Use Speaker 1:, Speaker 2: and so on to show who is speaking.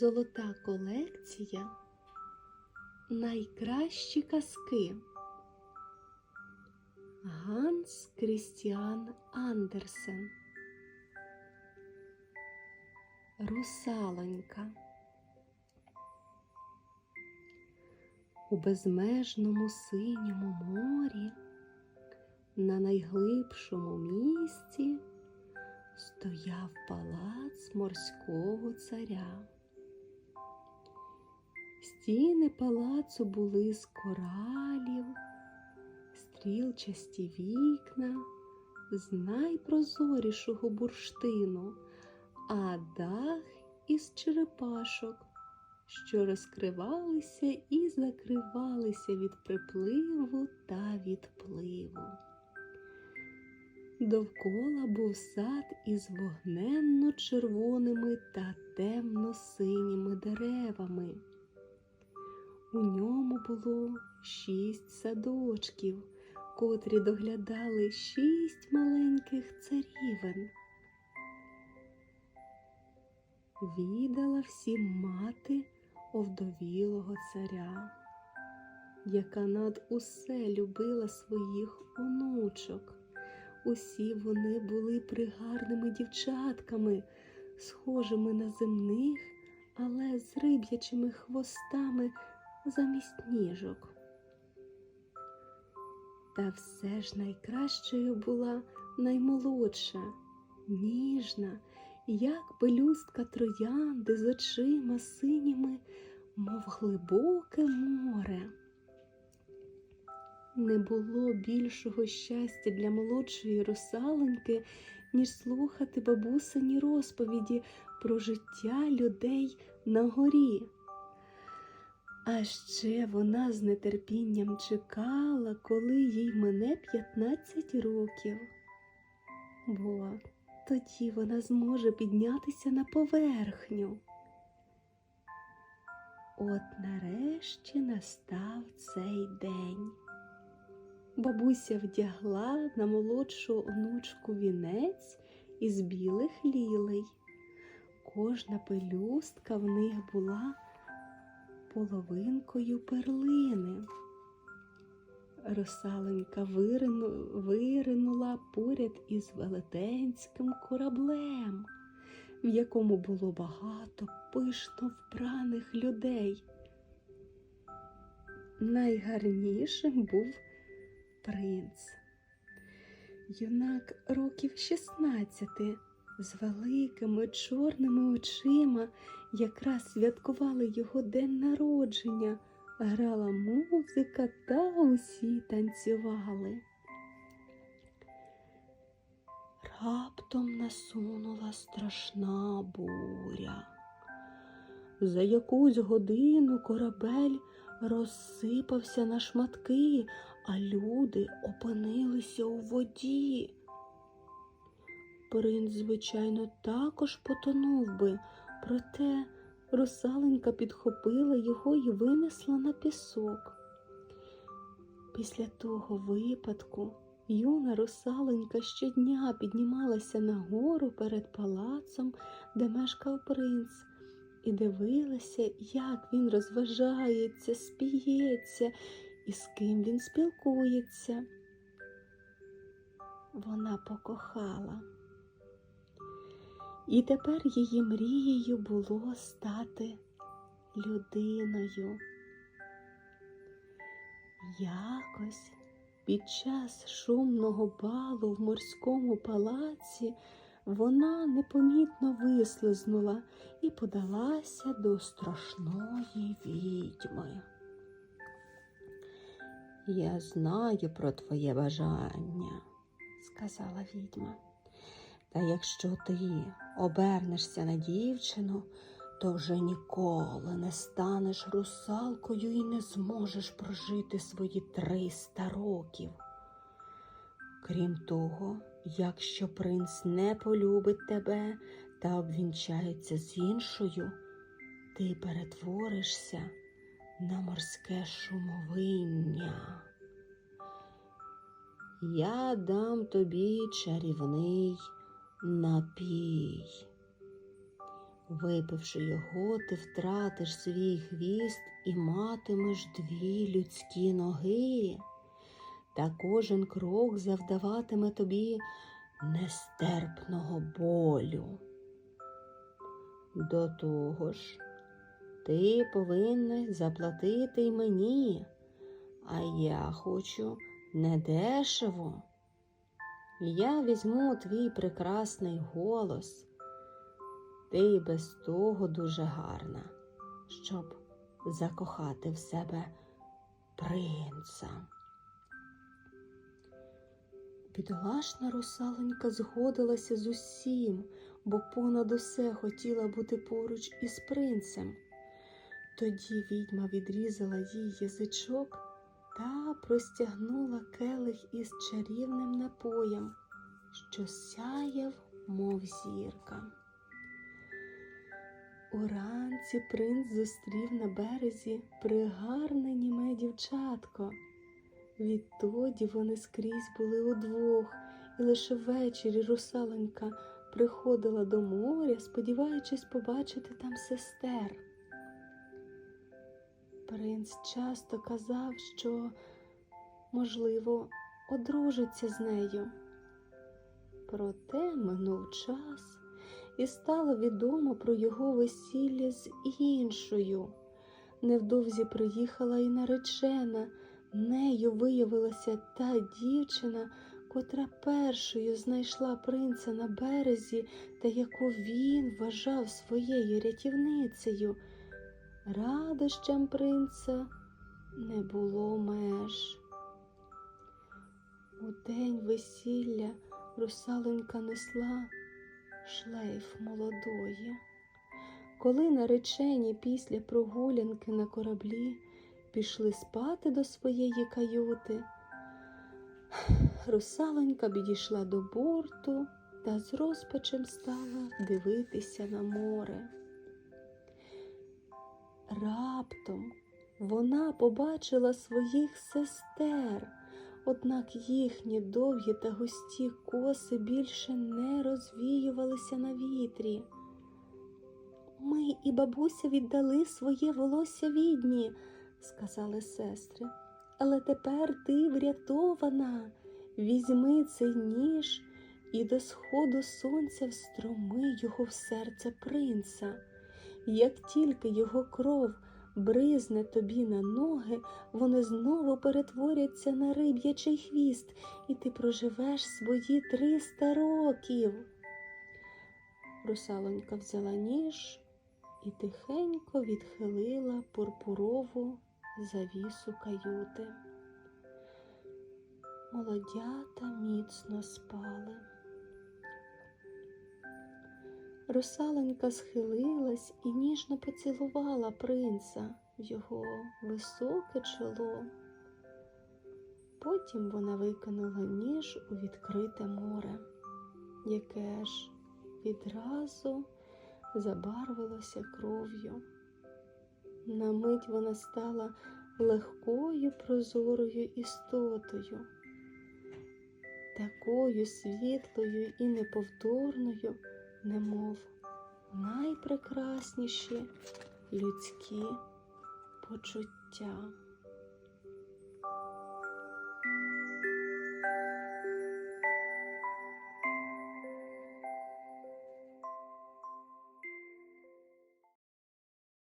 Speaker 1: Золота колекція. Найкращі казки. Ганс Крістіан Андерсен. Русалонька. У безмежному синьому морі, на найглибшому місці стояв палац морського царя. Стіни палацу були з коралів, стрілчасті вікна з найпрозорішого бурштину, а дах із черепашок, що розкривалися і закривалися від припливу та відпливу. Довкола був сад із вогненно-червоними та темно-синіми деревами. У ньому було шість садочків, котрі доглядали шість маленьких царівен. Відала всім мати овдовілого царя, яка над усе любила своїх онучок. Усі вони були пригарними дівчатками, схожими на земних, але з риб'ячими хвостами замість ніжок. Та все ж найкращою була наймолодша, ніжна, як пелюстка троянди з очима синіми, мов глибоке море. Не було більшого щастя для молодшої русалоньки, ніж слухати бабусині розповіді про життя людей на горі. А ще вона з нетерпінням чекала, коли їй мине 15 років, бо тоді вона зможе піднятися на поверхню. От нарешті настав цей день. Бабуся вдягла на молодшу онучку вінець із білих лілей. Кожна пелюстка в них була половинкою перлини. Русаленька вирину, виринула поряд із велетенським кораблем, в якому було багато пишно вбраних людей. Найгарнішим був принц. Юнак років 16 з великими чорними очима якраз святкували його день народження, грала музика та усі танцювали. Раптом насунула страшна буря. За якусь годину корабель розсипався на шматки, а люди опинилися у воді. Принц, звичайно, також потонув би, проте русаленька підхопила його і винесла на пісок. Після того випадку юна русаленька щодня піднімалася на гору перед палацом, де мешкав принц, і дивилася, як він розважається, спіється і з ким він спілкується. Вона покохала. І тепер її мрією було стати людиною. Якось під час шумного балу в морському палаці вона непомітно вислизнула і подалася до страшної відьми. Я знаю про твоє бажання, сказала відьма. Та якщо ти обернешся на дівчину, то вже ніколи не станеш русалкою і не зможеш прожити свої триста років. Крім того, якщо принц не полюбить тебе та обвінчається з іншою, ти перетворишся на морське шумовиння. Я дам тобі чарівний напій. Випивши його, ти втратиш свій хвіст і матимеш дві людські ноги, та кожен крок завдаватиме тобі нестерпного болю. До того ж, ти повинна заплатити й мені, а я хочу недешево. Я візьму твій прекрасний голос. Ти й без того дуже гарна, щоб закохати в себе принца. Бідолашна русаленька згодилася з усім, бо понад усе хотіла бути поруч із принцем. Тоді відьма відрізала їй язичок та простягнула келих із чарівним напоєм, що сяяв, мов зірка. Уранці принц зустрів на березі пригарне німе дівчатко. Відтоді вони скрізь були удвох, і лише ввечері русаленька приходила до моря, сподіваючись побачити там сестер. Принц часто казав, що, можливо, одружиться з нею. Проте минув час, і стало відомо про його весілля з іншою. Невдовзі приїхала і наречена. Нею виявилася та дівчина, котра першою знайшла принца на березі та яку він вважав своєю рятівницею. Радощам принца не було меж. У день весілля русаленька несла шлейф молодої. Коли наречені після прогулянки на кораблі пішли спати до своєї каюти, русаленька підійшла до борту та з розпачем стала дивитися на море. Раптом вона побачила своїх сестер, однак їхні довгі та густі коси більше не розвіювалися на вітрі. Ми і бабуся віддали своє волосся відьмі, сказали сестри. Але тепер ти врятована. Візьми цей ніж і до сходу сонця встроми його в серце принца. Як тільки його кров бризне тобі на ноги, вони знову перетворяться на риб'ячий хвіст, і ти проживеш свої триста років. Русалонька взяла ніж і тихенько відхилила пурпурову завісу каюти. Молодята міцно спали. Русаленька схилилась і ніжно поцілувала принца в його високе чоло. Потім вона викинула ніж у відкрите море, яке ж відразу забарвилося кров'ю. На мить вона стала легкою прозорою істотою, такою світлою і неповторною, немов найпрекрасніші людські почуття.